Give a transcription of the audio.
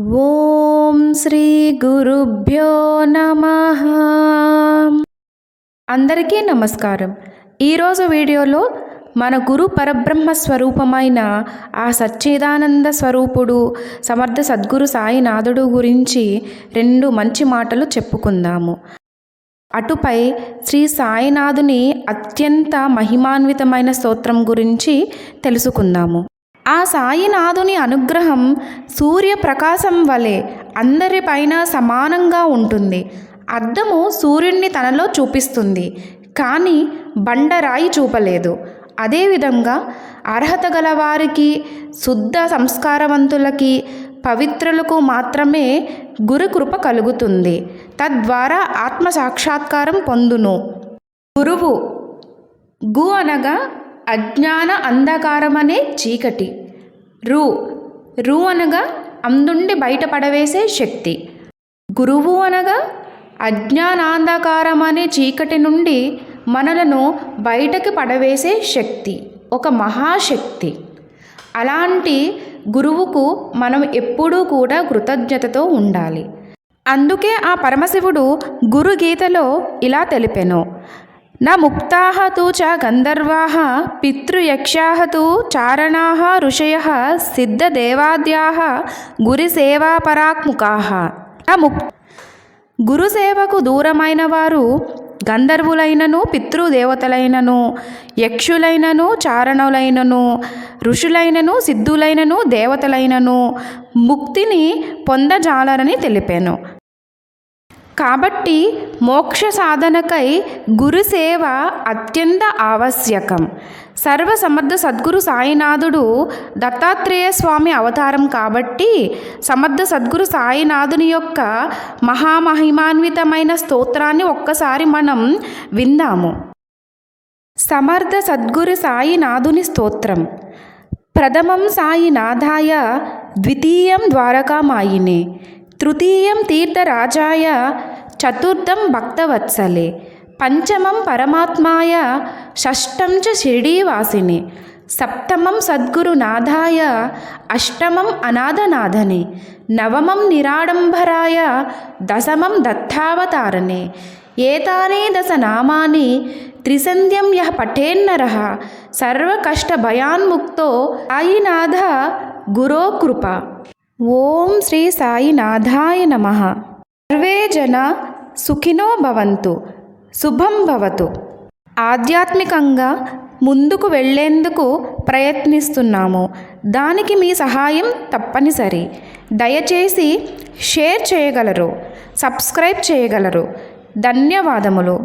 ఓం శ్రీ గురుభ్యో నమ. అందరికీ నమస్కారం. ఈరోజు వీడియోలో మన గురు పరబ్రహ్మ స్వరూపమైన ఆ సచ్చిదానంద స్వరూపుడు సమర్థ సద్గురు సాయినాథుడు గురించి రెండు మంచి మాటలు చెప్పుకుందాము. అటుపై శ్రీ సాయినాథుని అత్యంత మహిమాన్వితమైన స్తోత్రం గురించి తెలుసుకుందాము. ఆ సాయినాథుని అనుగ్రహం సూర్యప్రకాశం వలె అందరిపైన సమానంగా ఉంటుంది. అద్దము సూర్యుడిని తనలో చూపిస్తుంది. కానీ బండరాయి చూపలేదు. అదేవిధంగా అర్హత గలవారికి శుద్ధ సంస్కారవంతులకి పవిత్రులకు మాత్రమే గురుకృప కలుగుతుంది. తద్వారా ఆత్మ సాక్షాత్కారం పొందును. గురువు గు అనగా అజ్ఞాన అంధకారమనే చీకటి. రు. రు అనగా అందుండి బయటపడవేసే శక్తి. గురువు అనగా అజ్ఞానాంధకారమనే చీకటి నుండి మనలను బయటకి పడవేసే శక్తి. ఒక మహాశక్తి. అలాంటి గురువుకు మనం ఎప్పుడూ కూడా కృతజ్ఞతతో ఉండాలి. అందుకే ఆ పరమశివుడు గురుగీతలో ఇలా తెలిపెను. न मुक्ताः तु च गन्धर्वाः पितृयक्षाः तु चारणाः ఋషయः సిద్ధదేవాద్యాः గురుసేవాపరాక్ముఖాः ఆ ముక్ గురుసేవకు దూరమైన వారు గంధర్వులైనను పితృదేవతలైనను యక్షులైనను చారణులైనను ఋషులైనను సిద్ధులైనను దేవతలైనను ముక్తిని పొందజాలరని తెలిపాను కాబట్టి మోక్ష సాధనకై గురుసేవ అత్యంత ఆవశ్యకం. సర్వసమర్థ సద్గురు సాయినాథుడు దత్తాత్రేయ స్వామి అవతారం కాబట్టి సమర్థ సద్గురు సాయినాథుని యొక్క మహామహిమాన్వితమైన స్తోత్రాన్ని ఒక్కసారి మనం విందాము. సమర్థ సద్గురు సాయినాథుని స్తోత్రం. ప్రథమం సాయినాథాయ ద్వితీయం ద్వారకామాయినే. తృతీయం తీర్థరాజాయ చతుర్థం భక్తవత్సలే పంచమం పరమాత్మాయ షష్టం చ షిరిడీవాసిని సప్తమం సద్గురునాథాయ అష్టమం అనాథనాథనే నవమం నిరాడంబరాయ దశమం దత్తావతారనే ఏతానే దశ నామాని త్రిసంధ్యం యహ పఠేన్నర సర్వకష్టభయాన్ముక్తో ఆయినాథ గురో కృప ఓం శ్రీ సాయినాథాయ నమ. సర్వే జన సుఖినో భవంతు శుభం భవతు. ఆధ్యాత్మికంగా ముందుకు వెళ్ళేందుకు ప్రయత్నిస్తున్నాము. దానికి మీ సహాయం తప్పనిసరి. దయచేసి షేర్ చేయగలరు సబ్స్క్రైబ్ చేయగలరు. ధన్యవాదములు.